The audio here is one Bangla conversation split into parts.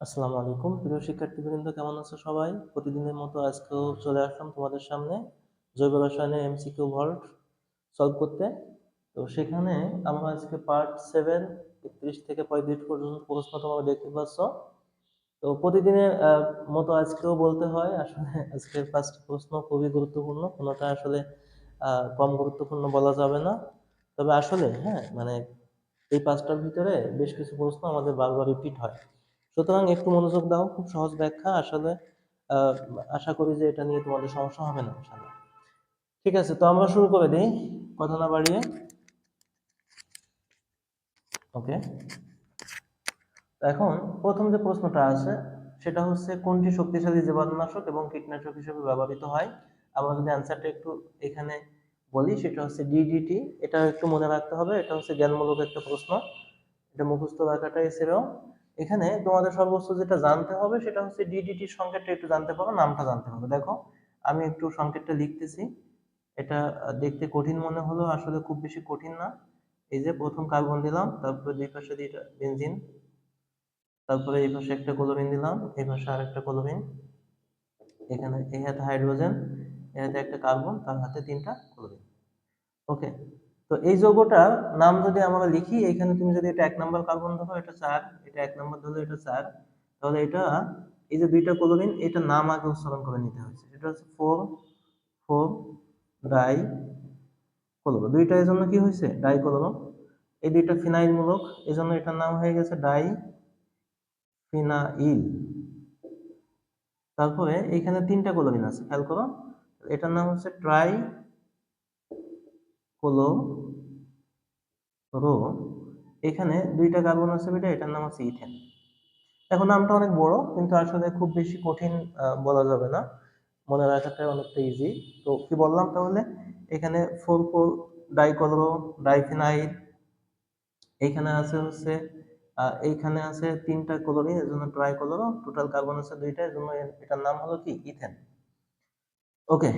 আসসালামু আলাইকুম। প্রিয় শিক্ষার্থীবৃন্দ, কেমন আছো সবাই? প্রতিদিনের মতো আজকেও চলে আসলাম তোমাদের সামনে জৈব রসায়নের এমসিকিউ ভল্ট সলভ করতে। তো সেখানে আমরা আজকে পার্ট সেভেন একত্রিশ থেকে পঁয়ত্রিশ পর্যন্ত প্রশ্ন তোমরা দেখতে পাচ্ছ। তো প্রতিদিনের মতো আজকেও বলতে হয়, আসলে আজকের পাঁচটি প্রশ্ন খুবই গুরুত্বপূর্ণ, কোনোটা আসলে কম গুরুত্বপূর্ণ বলা যাবে না। তবে আসলে হ্যাঁ মানে এই পাঁচটার ভিতরে বেশ কিছু প্রশ্ন আমাদের বারবার রিপিট হয়। সুতরাং একটু মনোযোগ দাও, খুব সহজ ব্যাখ্যা। আসলে আশা করি যে এটা নিয়ে তোমাদের সমস্যা হবে না ঠিক আছে, তো আমরা শুরু করে দিই। কথা না বাড়িয়ে। ওকে। এখন প্রথম যে প্রশ্নটা আছে, সেটা হচ্ছে, কোনটি শক্তিশালী জীবাণুনাশক এবং কীটনাশক হিসেবে ব্যবহৃত হয়? আমরা যদি অ্যান্সারটা একটু এখানে বলি, সেটা হচ্ছে ডিডিটি এটা একটু মনে রাখতে হবে, এটা হচ্ছে জ্ঞানমূলক একটা প্রশ্ন। এটা মুখস্থ রাখাটাই সেরাও এখানে তোমাদের সর্বোচ্চ যেটা জানতে হবে সেটা হচ্ছে ডিডিটির সংকেতটা একটু জানতে পারো, নামটা জানতে হবে। দেখো, আমি একটু সংকেতটা লিখতেছি। এটা দেখতে কঠিন মনে হলো আসলে খুব বেশি কঠিন না। এই যে প্রথম কার্বন দিলাম, তারপরে দুই পাশে দুইটা বেনজিন, তারপরে এই পাশে একটা ক্লোরিন দিলাম, এই পাশে আরেকটা ক্লোরিন এখানে, এই হাতে হাইড্রোজেন, এই হাতে একটা কার্বন, তার হাতে তিনটা ক্লোরিন ওকে তো এই যৌগটার নাম যদি আমরা লিখি, এখানে তুমি যদি এটা এক নম্বর কার্বন ধরো, এটা চার, এটা এক নম্বর ধরো এটা চার, তাহলে এটা, এই যে দুইটা ক্লোরিন এটা নাম আগে উচ্চারণ করে নিতে হয়েছে। এটা হচ্ছে ফোর ফোর ডাই ক্লোরো দুইটা এর জন্য কি হয়েছে? ডাই ক্লোরো এই দুইটা ফিনাইল মূলক এই জন্য এটার নাম হয়ে গেছে ডাই ফিনাইল তারপরে এখানে তিনটা ক্লোরিন আছে, খেয়াল করো। এটার নাম হচ্ছে ট্রাই ক্লোরো এখানে দুইটা কার্বন আছে বেটা, এটার নাম হচ্ছে ইথেন। এখন নামটা অনেক বড়, কিন্তু আসলে খুব বেশি কঠিন বলা যাবে না। মনে রাখাটা অনেকটা ইজি তো কি বললাম তাহলে? এখানে ফোর ফোর ডাইকলরো, ডাইফিনাইল এইখানে আছে হচ্ছে এইখানে আছে তিনটা ক্লোরিন এর জন্য ট্রাইকলরো টোটাল কার্বন আছে দুইটা, এর জন্য এটার নাম হলো কি? ইথেন। ওকে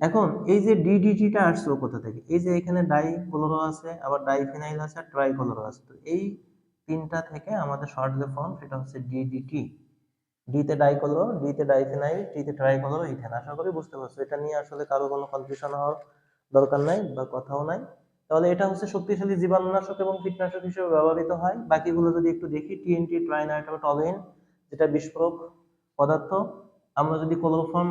এখন এই যে ডিডিটিটা আসলো কোথা থেকে? এই যে এখানে ডাই ক্লোরো আছে, আবার ডাইফিনাইল আছে, আর ট্রাইক্লোরো আছে। তো এই তিনটা থেকে আমাদের শর্ট যে ফর্ম সেটা হচ্ছে ডিডিটি ডিতে ডাইক্লোরো ডিতে ডাইফিনাইল টিতে ট্রাইক্লোরো ইথেন আশা করি বুঝতে পারছ। এটা নিয়ে আসলে কারও কোনো কনফিউশন হওয়ার দরকার নাই বা কথাও নাই। তাহলে এটা হচ্ছে শক্তিশালী জীবাণুনাশক এবং কীটনাশক হিসেবে ব্যবহৃত হয়। বাকিগুলো যদি একটু দেখি টিএনটি ট্রাইনাইট্রো টলিন যেটা বিস্ফোরক পদার্থ আমরা যদি ক্লোরোফর্ম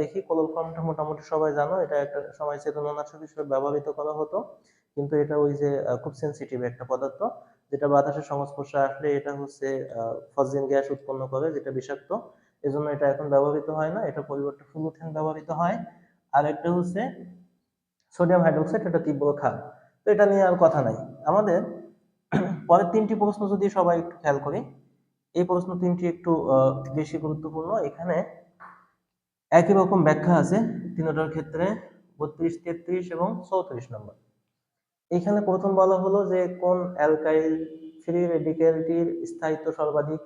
দেখি ক্লোরোফর্মটা মোটামুটি সবাই জানো, এটা একটা সময় চেতনানাশক হিসেবে ব্যবহৃত করা হতো। কিন্তু এটা ওই যে খুব সেনসিটিভ একটা পদার্থ, যেটা বাতাসের সংস্পর্শে আসলে এটা হচ্ছে ফসজিন গ্যাস উৎপন্ন করে, যেটা বিষাক্ত। এজন্য এটা এখন ব্যবহৃত হয় না, এটা পরিবর্তে ফ্লুথেন ব্যবহৃত হয়। আর একটা হচ্ছে সোডিয়াম হাইড্রোক্সাইড, এটা তীব্র ক্ষার। তো এটা নিয়ে আর কথা নাই। আমাদের, পরের তিনটি প্রশ্ন যদি সবাই একটু খেয়াল করি। এই প্রশ্ন তিনটি একটু বেশি গুরুত্বপূর্ণ। এখানে একই রকম ব্যাখ্যা আছে, তিনটার ক্ষেত্রে বত্রিশ, তেত্রিশ এবং চৌত্রিশ নম্বর। এখানে প্রথম বলা হলো যে কোন অ্যালকাইল ফ্রি রেডিক্যালটির স্থায়িত্ব সর্বাধিক?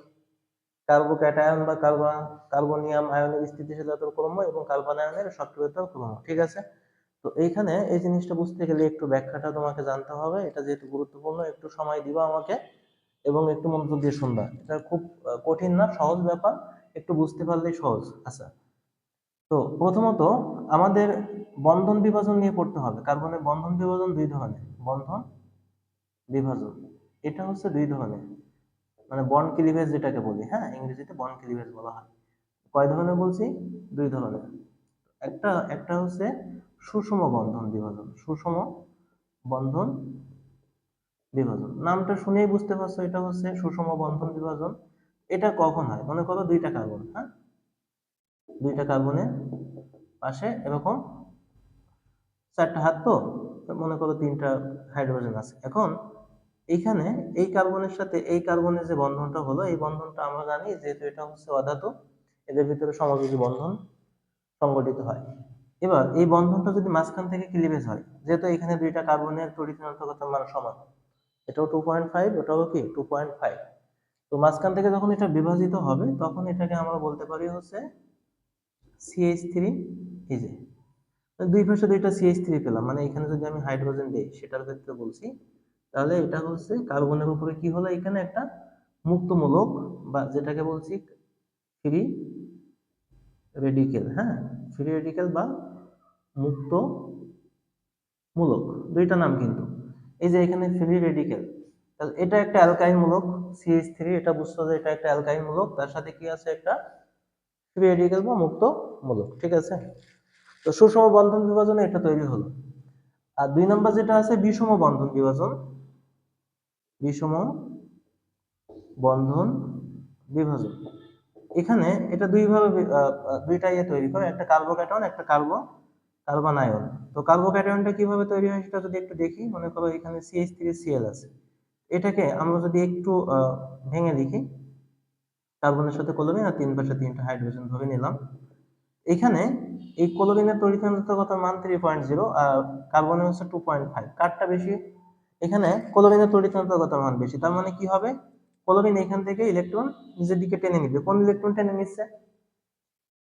কার্বোক্যাটায়ন বা কার্বা কার্বনিয়াম আয়নের স্থিতিশীলতার ক্রম এবং কার্বন আয়নের সক্রিয়তার ক্রম, ঠিক আছে? তো এইখানে এই জিনিসটা বুঝতে গেলে একটু ব্যাখ্যাটা তোমাকে জানতে হবে, এটা যেহেতু গুরুত্বপূর্ণ, একটু সময় দিবা আমাকে। এবং একটু মনোযোগ দিয়ে শুনবা। এটা খুব কঠিন না, সহজ ব্যাপার। একটু বুঝতে পারলেই সহজ। আচ্ছা। তো প্রথমত আমাদের বন্ধন বিভাজন নিয়ে পড়তে হবে। কার্বনের বন্ধন বিভাজন দুই ধরনের। বন্ধন বিভাজন। এটা হচ্ছে দুই ধরনের। মানে বন ক্লিভেজ যেটাকে বলি হ্যাঁ? ইংরেজিতে বন ক্লিভেজ বলা হয়। কয় ধরনের বলছি? দুই ধরনের। একটা একটা হচ্ছে সুষম বন্ধন বিভাজন। সুষম বন্ধন বিভাজন। নামটা শুনেই বুঝতে পারছ, এটা হচ্ছে সুষম বন্ধন বিভাজন। এটা কখন হয়? মনে করো দুইটা কার্বন হ্যাঁ? দুইটা কার্বনের পাশে এরকম চারটা হাত তো মনে করো তিনটা হাইড্রোজেন আছে। এখন এইখানে এই কার্বনের সাথে এই কার্বনের যে বন্ধনটা হলো, এই বন্ধনটা আমরা জানি যেহেতু এটা হচ্ছে অধাতু, এদের ভিতরে সমযোজী বন্ধন সংগঠিত হয়। এবার এই বন্ধনটা যদি মাঝখান থেকে ক্লিভেজ হয়, যেহেতু এখানে দুইটা কার্বনের তড়িৎ ঋণাত্মকতার মান সমান এটাও টু পয়েন্ট ফাইভ ওটাও কি টু পয়েন্ট ফাইভ তো মাঝখান থেকে যখন এটা বিভাজিত হবে, তখন এটাকে আমরা বলতে পারি হচ্ছে সিএইচ থ্রি যে। দুই পাশে দুইটা সিএইচ থ্রি পেলাম মানে এখানে যদি আমি হাইড্রোজেন দিই, সেটার ক্ষেত্রে বলছি, তাহলে এটা হচ্ছে কার্বনের উপরে কি হলো? এখানে একটা মুক্তমূলক বা যেটাকে বলছি ফ্রি রেডিকেল হ্যাঁ? ফ্রি রেডিকেল বা মুক্ত মূলক দুইটা নাম কিন্তু। এই যে এখানে ফ্রি রেডিকেল তাহলে এটা একটা অ্যালকাইল মূলক সিএইচ থ্রি এটা বুঝতে হবে এটা একটা অ্যালকাইল মূলক তার সাথে কি আছে একটা ফ্রি রেডিকেল বা মুক্ত মূলক ঠিক আছে? তো সুষম বন্ধন বিভাজনে এটা তৈরি হলো। আর দুই নম্বর যেটা আছে, বিষম বন্ধন বিভাজন, বিষম বন্ধন বিভাজন। এখানে এটা দুইভাবে দুইটা ইয়ে তৈরি করে, একটা কার্বোক্যাটন একটা কার্বো কার্বন আয়ন তো কার্বোক্যাটনটা কীভাবে তৈরি হয় সেটা যদি একটু দেখি, মনে করো এখানে সিএইচ থ্রি সিএল আছে। এটাকে আমরা যদি একটু ভেঙে লিখি কার্বনের সাথে ক্লোরিন আর তিন পাশে তিনটা হাইড্রোজেন ধরে নিলাম। এখানে এই ক্লোরিনের তড়িৎকেন্দ্রতার মান থ্রি পয়েন্ট জিরো আর কার্বনের হচ্ছে টু পয়েন্ট ফাইভ কারটা বেশি? এখানে ক্লোরিনের তড়িৎকেন্দ্রতার মান বেশি। তার মানে কি হবে? ক্লোরিন এখান থেকে ইলেকট্রন নিজের দিকে টেনে নিবে। কোন ইলেকট্রন টেনে নিচ্ছে?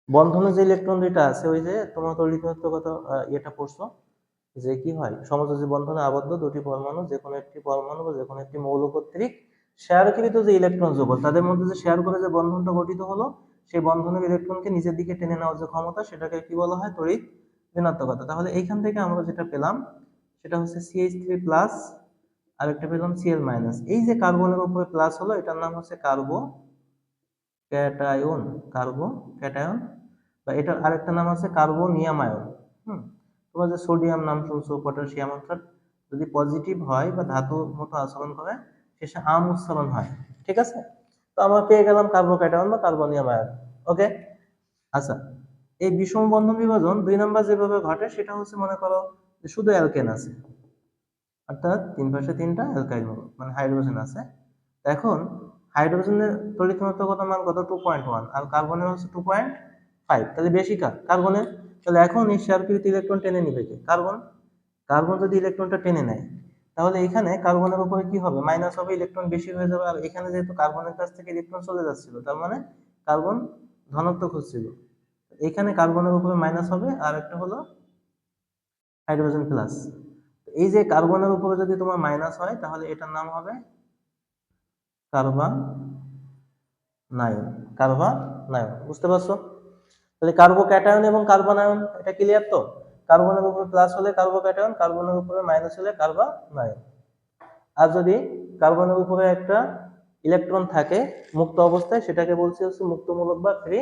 বন্ধনে যে ইলেকট্রন দুইটা আছে, ওই যে তোমার তড়িৎকেন্দ্রগত ইয়েটা পড়ছো, যে কি হয়? সমযোজী বন্ধনে আবদ্ধ দুটি পরমাণু, যে কোনো একটি পরমাণু বা যে কোনো একটি মৌল কর্তৃক শেয়ারকৃত যে ইলেকট্রন যুগল, তাদের মধ্যে যে শেয়ার করে যে বন্ধনটা গঠিত হলো, সেই বন্ধনের ইলেকট্রনকে নিজের দিকে টেনে নেওয়ার যে ক্ষমতা, সেটাকে কি বলা হয়? তড়িৎ ঋণাত্মকতা। তাহলে এইখান থেকে আমরা যেটা পেলাম, সেটা হচ্ছে সিএইচ থ্রি প্লাস আর একটা পেলাম সিএল মাইনাস এই যে কার্বনের উপরে প্লাস হলো, এটার নাম হচ্ছে কার্বো ক্যাটায়ন কার্বো ক্যাটায়ন বা এটার আরেকটা নাম আছে কার্বোনিয়াম আয়ন হুম, তোমরা যে সোডিয়াম নাম শুনছো, পটাশিয়াম, অর্থাৎ যদি পজিটিভ হয় বা ধাতু মতো আচরণ করে, শেষে আম উচ্চারণ হয়। ঠিক আছে? তো আমরা পেয়ে গেলাম কার্বোক্যাটায়ন বা কার্বনিয়াম আয়ন ওকে? আচ্ছা এই বিষম বন্ধন বিভাজন দুই নাম্বার যেভাবে ঘটে, সেটা হচ্ছে, মনে করো, যে শুধু অ্যালকেন আছে। অর্থাৎ তিন পাশে তিনটা অ্যালকাইল মানে হাইড্রোজেন আছে। এখন হাইড্রোজেনের তড়িৎকেন্দ্রগত মান কত? টু পয়েন্ট ওয়ান আর কার্বনের হচ্ছে টু পয়েন্ট ফাইভ তাহলে বেশি কার? কার্বনের। তাহলে এখন এই শেয়ারকৃত ইলেকট্রন টেনে নিবে কে? কার্বন। কার্বন যদি ইলেকট্রনটা টেনে নেয়, তাহলে এখানে কার্বনের উপরে কি হবে? মাইনাস হবে ইলেকট্রন বেশি হয়ে যাবে, আর এখানে যেহেতু কার্বনের কাছ থেকে ইলেকট্রন চলে যাচ্ছিল, তার মানে কার্বন ধনাত্মক হচ্ছিল। এখানে কার্বনের উপরে মাইনাস হবে, আর একটা হলো হাইড্রোজেন প্লাস এই যে কার্বনের উপরে যদি তোমার মাইনাস হয়, তাহলে এটার নাম হবে কার্বা নায়ন কার্বা নায়ন, বুঝতে পারছ? তাহলে কার্বো ক্যাটায়ন এবং কার্বনায়ন, এটা ক্লিয়ার তো? কার্বনের উপরে প্লাস হলে কার্বো ক্যাটায়ন কার্বনের উপরে মাইনাস হলে কার্বা নায়ন আর যদি কার্বনের উপরে একটা ইলেকট্রন থাকে মুক্ত অবস্থায়, সেটাকে বলছি হচ্ছে মুক্তমূলক বা ফ্রি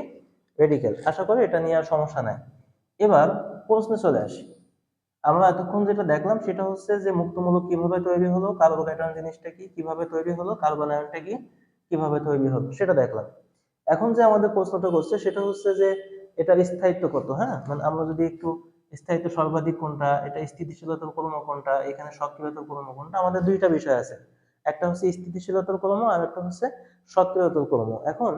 রেডিকেল আশা করি এটা নিয়ে আর সমস্যা নাই। এবার প্রশ্নে চলে আসি। আমরা এতক্ষণ যেটা দেখলাম সেটা হচ্ছে যে মুক্তমূলক কীভাবে তৈরি হলো কার্বোক্যাটায়ন জিনিসটা কি, কীভাবে তৈরি হলো কার্বন আয়নটা কি, কীভাবে তৈরি হলো, সেটা দেখলাম। এখন যে আমাদের প্রশ্নটা করছে সেটা হচ্ছে যে এটার স্থায়িত্ব কত হ্যাঁ? মানে আমরা যদি একটু স্থায়িত্ব সর্বাধিক কোনটা, এটা স্থিতিশীলতার ক্রম কোনটা, এখানে সক্রিয়তার ক্রম কোনটা, আমাদের দুইটা বিষয় আছে। একটা হচ্ছে স্থিতিশীলতার ক্রম আর একটা হচ্ছে সক্রিয়তার ক্রম এখন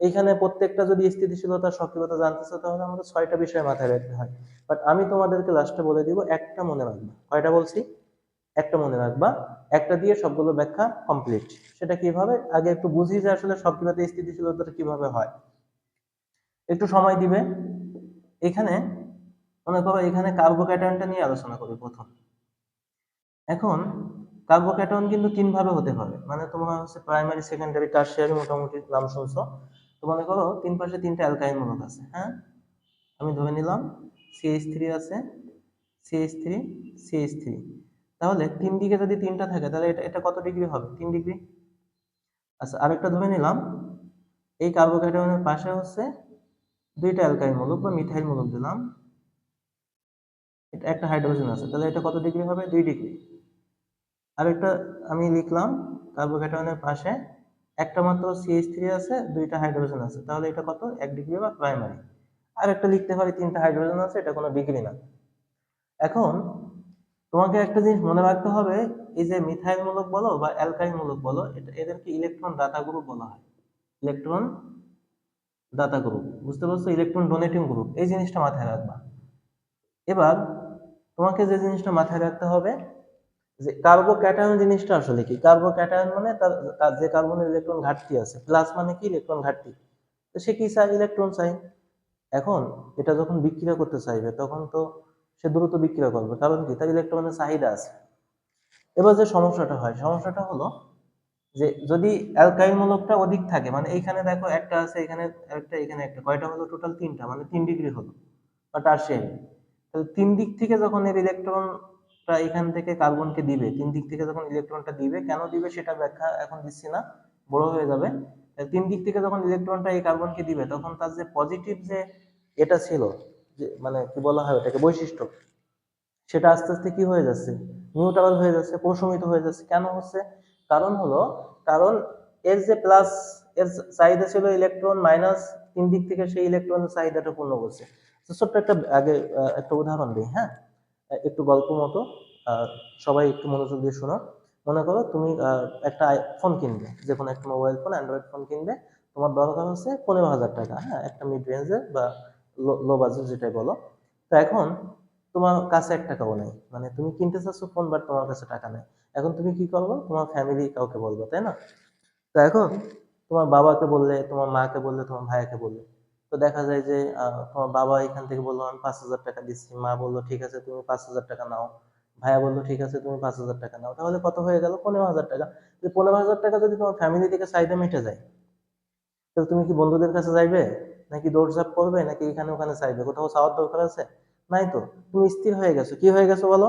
এইখানে প্রত্যেকটা যদি স্থিতিশীলতা, সক্রিয়তা জানতে চাও, তাহলে আমাদের ছয়টা বিষয় মাথায় রাখতে হয়। বাট আমি তোমাদেরকে লাস্টে বলে দিব, একটা মনে রাখবা। কয়টা বলছি? একটা মনে রাখবা। একটা দিয়ে সবগুলো ব্যাখ্যা কমপ্লিট সেটা কীভাবে? আগে একটু বুঝি যে আসলে সক্রিয়তা, স্থিতিশীলতাটা কীভাবে হয়। একটু সময় দিবে। এখানে, মনে করো এখানে কার্বোক্যাটায়নটা নিয়ে আলোচনা করি প্রথম। এখন কার্বোক্যাটায়ন কিন্তু তিন ভাবে হতে পারে। মানে তোমার হচ্ছে প্রাইমারি সেকেন্ডারি টার্সিয়ারি মোটামুটি নাম শুনছো। তো মনে করো তিন পাশে তিনটা অ্যালকাইন মূলক আছে হ্যাঁ? আমি ধরে নিলাম সিএইচ থ্রি আছে সিএইচ থ্রি সিএইচ থ্রি তাহলে তিন দিকে যদি তিনটা থাকে, তাহলে এটা এটা কত ডিগ্রি হবে? তিন ডিগ্রি আচ্ছা আরেকটা ধরে নিলাম। এই কার্বোক্যাটায়নের পাশে হচ্ছে দুইটা অ্যালকাইল মূলক বা মিথাইল মূলক দিলাম। এটা একটা হাইড্রোজেন আছে, তাহলে এটা কত ডিগ্রি হবে? দুই ডিগ্রি আরেকটা আমি লিখলাম কার্বোক্যাটায়নের পাশে একটা মাত্র সিএইচ থ্রি আছে, দুইটা হাইড্রোজেন আছে। তাহলে এটা কত? এক ডিগ্রি বা প্রাইমারি আর একটা লিখতে পারি, তিনটা হাইড্রোজেন আছে, এটা কোনো ডিগ্রি না। এখন, তোমাকে একটা জিনিস মনে রাখতে হবে, এই যে মিথাইল মূলক বলো বা অ্যালকাইল মূলক বলো, এটা এদেরকে ইলেকট্রন দাতা গ্রুপ বলা হয়। ইলেকট্রন দাতা গ্রুপ বুঝতে পারছ? ইলেকট্রন ডোনেটিং গ্রুপ এই জিনিসটা মাথায় রাখবা। এবার, তোমাকে যে জিনিসটা মাথায় রাখতে হবে যে কার্বোক্যাটায়ন জিনিসটা আসলে কি? কার্বোক্যাটায়ন মানে তার যে কার্বনের ইলেকট্রন ঘাটতি আছে প্লাস মানে কি? ইলেকট্রন ঘাটতি। তো সে কি চায়? ইলেকট্রন চাই এখন এটা যখন বিক্রিয়া করতে চাইবে, তখন তো সে দ্রুত বিক্রিয়া করবে। কারণ কি? তার ইলেকট্রনের চাহিদা আছে। এবার যে সমস্যাটা হয়, সমস্যাটা হলো যে যদি অ্যালকাইল মূলকটা অধিক থাকে মানে এইখানে দেখো একটা আছে, এখানে একটা এখানে একটা, কয়টা হলো? টোটাল তিনটা মানে তিন ডিগ্রি হলো। বা টার্সিয়ারি তাহলে তিন দিক থেকে যখন এর ইলেকট্রনটা এখান থেকে কার্বনকে দিবে। তিন দিক থেকে যখন ইলেকট্রনটা দিবে, কেন দিবে সেটা ব্যাখ্যা এখন দিচ্ছি না, বড় হয়ে যাবে। তিন দিক থেকে যখন ইলেকট্রনটা এই কার্বনকে দিবে, তখন তার যে পজিটিভ যে এটা ছিল, যে মানে কি বলা হয় ওটাকে বৈশিষ্ট্য, সেটা আস্তে আস্তে কি হয়ে যাচ্ছে? নিউট্রাল হয়ে যাচ্ছে, প্রশমিত হয়ে যাচ্ছে। কেন হচ্ছে? কারণ হলো, কারণ এর যে প্লাস এর চাহিদা ছিল ইলেকট্রন মাইনাস তিন দিক থেকে সেই ইলেকট্রনের চাহিদাটা পূর্ণ করছে। ছোট্ট একটা আগে একটা উদাহরণ দিই হ্যাঁ? একটু গল্প মতো সবাই একটু মনোযোগ দিয়ে শোনো। মনে করো তুমি একটা ফোন কিনবে, যে কোনো একটা মোবাইল ফোন অ্যান্ড্রয়েড ফোন কিনবে, তোমার দরকার হচ্ছে পনেরো হাজার টাকা হ্যাঁ? একটা মিড রেঞ্জের বা লো বাজেট যেটাই বলো। তো এখন তোমার কাছে এক টাকাও নেই। মানে তুমি কিনতে চাচ্ছ ফোন বাট তোমার কাছে টাকা নেই। এখন তুমি কি করব? তোমার ফ্যামিলি কাউকে বলব, তাই না? তো এখন তোমার বাবাকে বললে, তোমার মাকে বললে, তোমার ভাইয়াকে বললে তো দেখা যায় যে তোমার বাবা এখান থেকে বলল, আমি পাঁচ হাজার টাকা দিচ্ছি। মা বলল, ঠিক আছে, তুমি পাঁচ হাজার টাকা নাও। ভাইয়া বলল, ঠিক আছে, তুমি পাঁচ হাজার টাকা নাও। তাহলে কত হয়ে গেল? পনেরো হাজার টাকা। পনেরো হাজার টাকা যদি তোমার ফ্যামিলি থেকে চাহিদা মিটে যায় তো তুমি কি বন্ধুদের কাছে যাইবে? নাকি দৌড়ঝাঁপ করবে? নাকি এখানে ওখানে চাইবে? কোথাও চাওয়ার দরকার আছে? নাই তো। তুমি স্থির হয়ে গেছো। কি হয়ে গেছো বলো?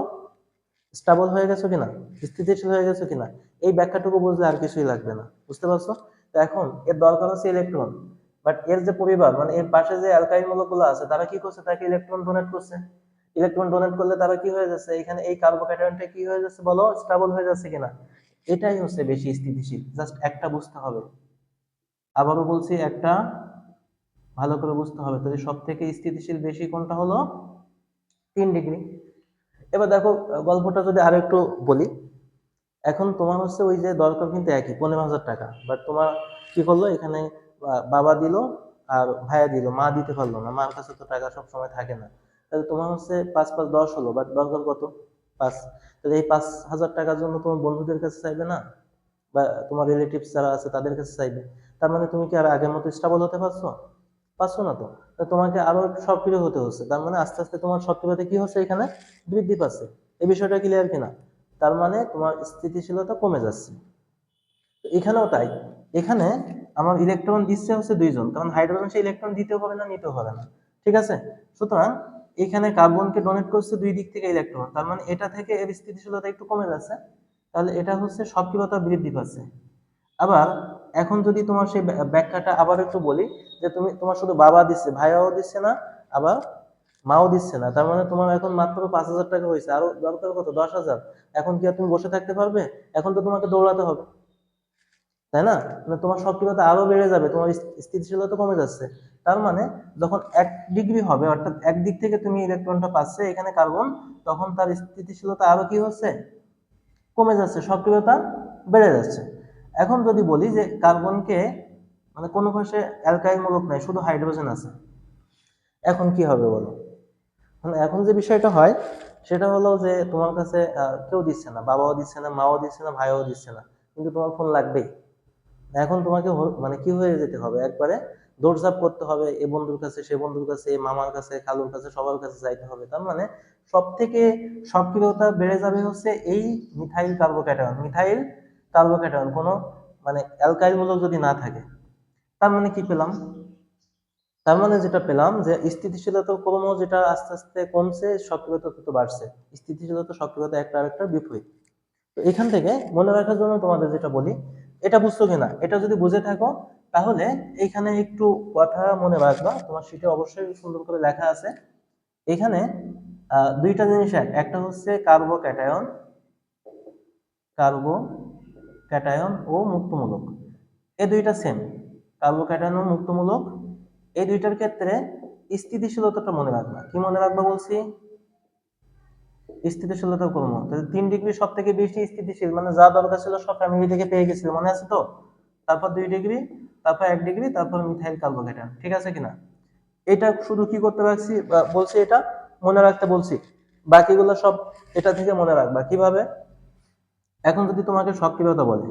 স্টাবল হয়ে গেছো কিনা? স্থিতিশীল হয়ে গেছো কিনা? এই ব্যাখ্যাটুকু বুঝলে আর কিছুই লাগবে না। বুঝতে পারছ? তো এখন এর দরকার হচ্ছে ইলেকট্রন বাট এর যে পরিবার মানে এর পাশে যে অ্যালকাইল মূলকগুলো আছে, তারা কি করছে? তাকে ইলেকট্রন ডোনেট করছে। ইলেকট্রন ডোনেট করলে তারা কি হয়ে যাচ্ছে? এখানে এই কার্বোকাটায়নটা কি হয়ে যাচ্ছে বলো? স্টেবল হয়ে যাচ্ছে কিনা? এটাই হচ্ছে বেশি স্থিতিশীল। জাস্ট একটা বুঝতে হবে। আবারও বলছি, একটা ভালো করে বুঝতে হবে। তাহলে সব থেকে স্থিতিশীল বেশি কোনটা হলো? তিন ডিগ্রি। এবার দেখো, গল্পটা যদি আরও একটু বলি। এখন তোমার হচ্ছে ওই যে দরকার কিন্তু একই, পনেরো হাজার টাকা। বাট তোমার কি করল? এখানে বাবা দিল আর ভাইয়া দিল, মা দিতে পারল না, মার কাছে তো টাকা সব সময় থাকে না। তাহলে তোমার হচ্ছে পাঁচ পাঁচ দশ হলো বাট দরকার কত? পাঁচ। তাহলে এই পাঁচ হাজার টাকার জন্য তোমার বন্ধুদের কাছে চাইবে না? বা তোমার রিলেটিভস যারা আছে তাদের কাছে চাইবে? তার মানে তুমি কি আর আগের মতো স্টাবল হতে পারছ? পারছ না তা? তোমাকে আরও সক্রিয় হতে হচ্ছে। তার মানে আস্তে আস্তে তোমার সক্রিয়তা কি হচ্ছে এখানে? বৃদ্ধি পাচ্ছে। এই বিষয়টা ক্লিয়ার কিনা? তার মানে তোমার স্থিতিশীলতা কমে যাচ্ছে। এখানেও তাই। এখানে আমার ইলেকট্রন দিচ্ছে হচ্ছে দুইজন কারণ হাইড্রোজেন সে ইলেকট্রন দিতেও হবে না, নিতেও হবে না। ঠিক আছে? সুতরাং এখানে কার্বনকে ডোনেট করছে দুই দিক থেকে ইলেকট্রন তার মানে এটা থেকে এর স্থিতিশীলতা একটু কমে যাচ্ছে, তাহলে এটা হচ্ছে সক্রিয়তা বৃদ্ধি পাচ্ছে। আবার এখন যদি তোমার সেই ব্য- ব্যাখ্যাটা আবার একটু বলি, যে তুমি, তোমার শুধু বাবা দিচ্ছে, ভাইয়াও দিচ্ছে না, আবার মাও দিচ্ছে না, তার মানে তোমার এখন মাত্র পাঁচ হাজার টাকা হয়েছে, আরও দরকার কত? দশ হাজার। এখন কি আর তুমি বসে থাকতে পারবে? এখন তো তোমাকে দৌড়াতে হবে। তাই না? মানে তোমার সক্রিয়তা আরও বেড়ে যাবে, তোমার স্থিতিশীলতা কমে যাচ্ছে। তার মানে যখন এক ডিগ্রি হবে, অর্থাৎ এক দিক থেকে তুমি ইলেকট্রনটা পাচ্ছে এখানে কার্বন তখন তার স্থিতিশীলতা আরও কি হচ্ছে? কমে যাচ্ছে, সক্রিয়তা বেড়ে যাচ্ছে। এখন যদি বলি যে কার্বনকে মানে কোনো পাশে অ্যালকাইল মূলক নাই, শুধু হাইড্রোজেন আছে। এখন কি হবে বলো? মানে এখন যে বিষয়টা হয়, সেটা হলো যে তোমার কাছে কেউ দিচ্ছে না, বাবাও দিচ্ছে না, মাও দিচ্ছে না, ভাইও দিচ্ছে না, কিন্তু তোমার ফোন লাগবেই। এখন তোমাকে মানে কি হয়ে যেতে হবে? একবারে দৌড়ঝাঁপ করতে হবে, এ বন্ধুর কাছে, সে বন্ধুর কাছে, মামার কাছে, খালুর কাছে, সবার কাছে যাইতে হবে। তার মানে সব থেকে সক্রিয়তা বেড়ে যাবে হচ্ছে এই মিথাইল কার্বোক্যাটায়ন মিথাইল কার্বোক্যাটায়ন কোনো মানে অ্যালকাইল মূলক যদি না থাকে, তার মানে কি পেলাম? তার মানে যেটা পেলাম যে স্থিতিশীলতা ক্রম যেটা আস্তে আস্তে কমছে, সক্রিয়তা তত বাড়ছে। স্থিতিশীলতা, সক্রিয়তা একটা আরেকটার বিপরীত। তো এখান থেকে মনে রাখার জন্য তোমাদের যেটা বলি এটা বুঝছ কিনা? এটা যদি বুঝে থাকো, তাহলে এখানে একটু কথা মনে রাখবা। তোমার শিটে অবশ্যই সুন্দর করে লেখা আছে। এখানে দুইটা জিনিস এক। একটা হচ্ছে কার্বো ক্যাটায়ন কার্বো ক্যাটায়ন ও মুক্তমূলক। এই দুইটা সেম কার্বো ক্যাটায়ন ও মুক্তমূলক। এই দুইটার ক্ষেত্রে স্থিতিশীলতাটা মনে রাখবা। কি মনে রাখবা বলছি? স্থিতিশীলতা কর্ম তিন ডিগ্রি সব থেকে বেশি স্থিতিশীল মানে যা দরকার ছিল সব ফ্যামিলি থেকে পেয়ে গেছিল, মনে আছে তো? তারপর দুই ডিগ্রি, তারপর এক ডিগ্রি, তারপর মিথাইল কার্বোকেটান ঠিক আছে কিনা? এটা শুধু কি করতে পারছি? বলছি এটা, মনে রাখতে বলছি। বাকিগুলো সব এটা থেকে মনে রাখবা। কীভাবে? এখন যদি তোমাকে সক্রিয়তা বলে,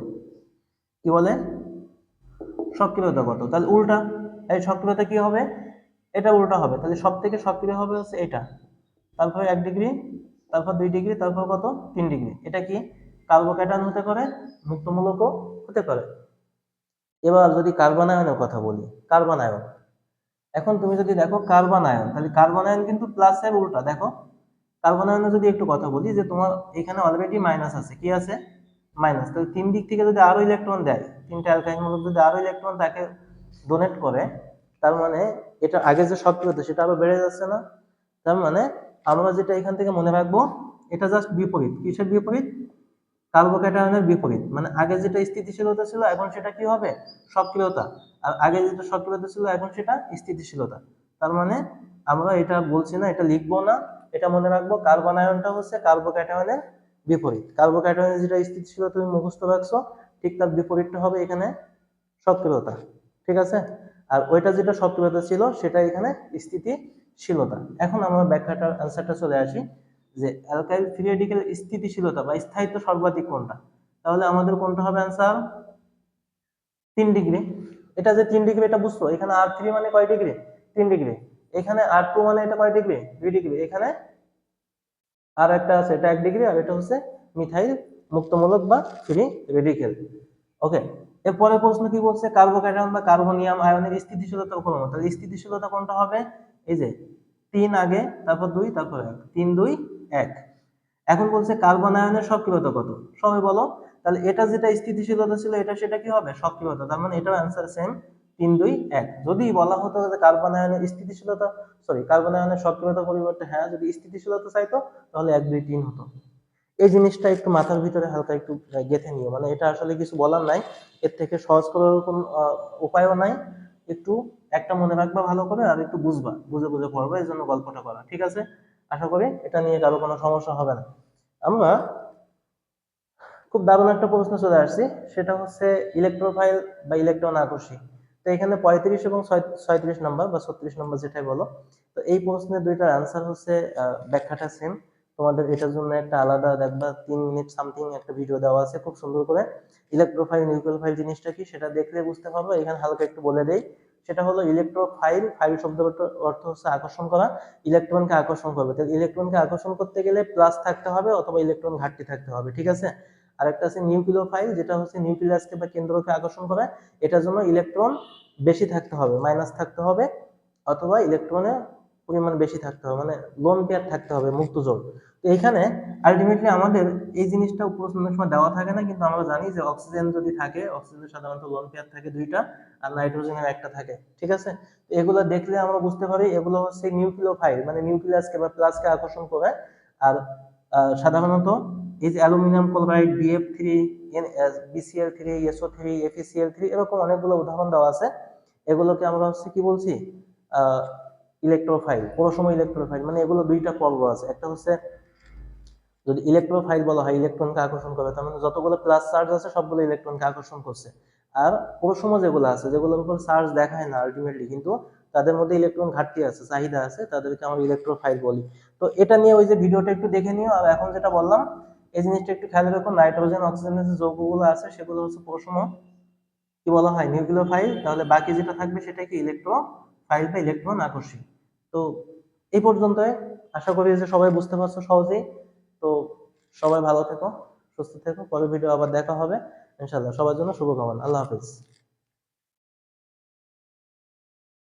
কি বলে? সক্রিয়তা কত? তাহলে উল্টা। এই সক্রিয়তা কি হবে? এটা উল্টা হবে। তাহলে সব থেকে সক্রিয় হবে হচ্ছে এটা। তারপর এক ডিগ্রি তারপর দুই ডিগ্রি, তারপর কত? তিন ডিগ্রি। এটা কি? কার্বোক্যাটায়ন হতে পারে, মুক্তমূলকও হতে পারে। এবার যদি কার্বন আয়নের কথা বলি কার্বন আয়ন এখন তুমি যদি দেখো কার্বন আয়ন তাহলে কার্বন আয়ন কিন্তু প্লাসের উল্টা। দেখো কার্বন আয়নে যদি একটু কথা বলি, যে তোমার এখানে অলরেডি মাইনাস আছে। কি আছে? মাইনাস তাহলে তিন দিক থেকে যদি আরও ইলেকট্রন দেয়, তিনটা অ্যালকাইন মূলক যদি আরও ইলেকট্রন তাকে ডোনেট করে, তার মানে এটা আগে যে সক্রিয়তা সেটা আরও বেড়ে যাচ্ছে না? তার মানে আমরা যেটা এখান থেকে মনে রাখব, এটা জাস্ট বিপরীত। কিসের বিপরীত? কার্বোক্যাটায়নের বিপরীত। মানে আগে যেটা স্থিতিশীলতা ছিল, এখন সেটা কি হবে? সক্রিয়তা। আর আগে যেটা সক্রিয়তা ছিল, এখন সেটা স্থিতিশীলতা। তার মানে আমরা এটা বলছি না, এটা লিখব না। এটা মনে রাখব, কার্বনায়নটা হচ্ছে কার্বোক্যাটায়নের বিপরীত। কার্বোক্যাটায়নের যেটা স্থিতিশীলতা তুমি মুখস্থ রাখছো, ঠিক তার বিপরীতটা হবে এখানে সক্রিয়তা। ঠিক আছে? আর ওইটা যেটা সক্রিয়তা ছিল, সেটা এখানে স্থিতিশীলতা এখন আমরা ব্যাখ্যাটার অ্যান্সারটা চলে আসি যে অ্যালকাইল ফ্রি স্থিতিশীলতা বা স্থায়িত্ব সর্বাধিক কোনটা? তাহলে আমাদের কোনটা হবে অ্যান্সার তিন ডিগ্রি। এটা যে তিন ডিগ্রি এটা বুঝছ? এখানে আর থ্রি মানে কয় ডিগ্রি? তিন ডিগ্রি। এখানে আর টু মানে এটা কয় ডিগ্রি? দুই ডিগ্রি। এখানে আর একটা আছে, এটা এক ডিগ্রি, আর এটা হচ্ছে মিথাইল মুক্তমূলক বা ফ্রি রেডিক্যাল ওকে এরপরে প্রশ্ন কি বলছে? কার্বোক্যাটায়ন বা কার্বনিয়াম আয়নের স্থিতিশীলতা কোন তাহলে স্থিতিশীলতা কোনটা হবে? এই যে তিন আগে, তারপর দুই, তারপর এক। তিন, দুই, এক। এখন বলছে কার্বন আয়নের সক্রিয়তা কত? সবাই বলো। তাহলে এটা যেটা স্থিতিশীলতা ছিল, এটা সেটা কি হবে? সক্রিয়তা। তার মানে এটার অ্যান্সার সেম তিন, দুই, এক। যদি বলা হতো যে কার্বন আয়নের স্থিতিশীলতা সরি কার্বন আয়নের সক্রিয়তা পরিবর্তে হ্যাঁ যদি স্থিতিশীলতা চাইতো, তাহলে এক, দুই, তিন হতো। এই জিনিসটা একটু মাথার ভিতরে হালকা একটু গেঁথে নিও। মানে এটা আসলে কিছু বলার নাই। এর থেকে সহজ করার কোনো উপায়ও নাই। একটু একটা মনে রাখবা ভালো করে আর একটু বুঝবা, বুঝে বুঝে পড়বা এই জন্য গল্পটা করা, ঠিক আছে? আশা করি এটা নিয়ে কারও কোনো সমস্যা হবে না। আমরা খুব দারুণ একটা প্রশ্ন চলে আসছি, সেটা হচ্ছে ইলেকট্রোফাইল বা ইলেকট্রন আকর্ষী তো এখানে পঁয়ত্রিশ এবং ছয়ত্রিশ নম্বর বা ছত্রিশ নম্বর যেটাই বলো, তো এই প্রশ্নের দুইটার আনসার হচ্ছে ব্যাখ্যাটা সেম তোমাদের এটার জন্য একটা আলাদা দেখবা, তিন মিনিট সামথিং একটা ভিডিও দেওয়া আছে, খুব সুন্দর করে। ইলেকট্রোফাইল নিউক্লিওফাইল জিনিসটা কি সেটা দেখলে বুঝতে পারব, এখানে হালকা একটু বলে দেই। সেটা হলো ইলেকট্রোফাইল ফাইল শব্দের অর্থ- হচ্ছে আকর্ষণ করা ইলেকট্রনকে আকর্ষণ করবে। তাহলে ইলেকট্রনকে আকর্ষণ করতে গেলে প্লাস থাকতে হবে অথবা ইলেকট্রন ঘাটতি থাকতে হবে, ঠিক আছে? আরেকটা আছে নিউক্লিওফাইল যেটা হচ্ছে নিউক্লিয়াসকে বা কেন্দ্রকে আকর্ষণ করে, এটার জন্য ইলেকট্রন বেশি থাকতে হবে মাইনাস থাকতে হবে, অথবা ইলেকট্রনের পরিমাণ বেশি থাকতে হবে মানে লোন পেয়ার থাকতে হবে, মুক্ত জোর তো এখানে আলটিমেটলি আমাদের এই জিনিসটা প্রশ্নের সময় দেওয়া থাকে না, কিন্তু আমরা জানি যে অক্সিজেন যদি থাকে অক্সিজেন সাধারণত লোন পেয়ার থাকে দুইটা আর নাইট্রোজেনের একটা থাকে, ঠিক আছে? এগুলো দেখলে আমরা বুঝতে পারি এগুলো হচ্ছে নিউক্লিওফাইল মানে নিউক্লিয়াসকে বা প্লাসকে আকর্ষণ করে। আর সাধারণত এই যে aluminium chloride BF three BCl three SO three FeCl three এরকম অনেকগুলো উদাহরণ দেওয়া আছে। এগুলোকে আমরা হচ্ছে কি বলছি? ইলেকট্রোফাইল কোনো সময় ইলেকট্রোফাইল মানে এগুলো দুইটা পর্ব আছে। একটা হচ্ছে যদি ইলেকট্রোফাইল বলা হয় ইলেকট্রনকে আকর্ষণ করে তার মানে যতগুলো প্লাস চার্জ আছে, সবগুলো ইলেকট্রনকে আকর্ষণ করছে। আর পরশম যেগুলো আছে, যেগুলোর উপর চার্জ দেখায় না আলটিমেটলি কিন্তু তাদের মধ্যে ইলেকট্রন ঘাটতি আছে, চাহিদা আছে, তাদেরকে আমরা ইলেকট্রোফাইল বলি। তো এটা নিয়ে ওই যে ভিডিওটা একটু দেখে নিও, আর এখন যেটা বললাম, এই জিনিসটা একটু খেয়াল রাখো নাইট্রোজেন অক্সিজেনের যে যৌগগুলো আছে, সেগুলো হচ্ছে পরশম কি বলা হয় নিউক্লিওফাইল তাহলে বাকি যেটা থাকবে সেটা কি ইলেকট্রোফাইল বা ইলেকট্রন আকর্ষী তো এই পর্যন্ত আশা করি যে সবাই বুঝতে পারছ সহজেই। তো সবাই ভালো থেকো, সুস্থ থেকো, পরের ভিডিও আবার দেখা হবে। ইনশাল্লাহ সবার জন্য শুভকামনা। আল্লাহ হাফিজ।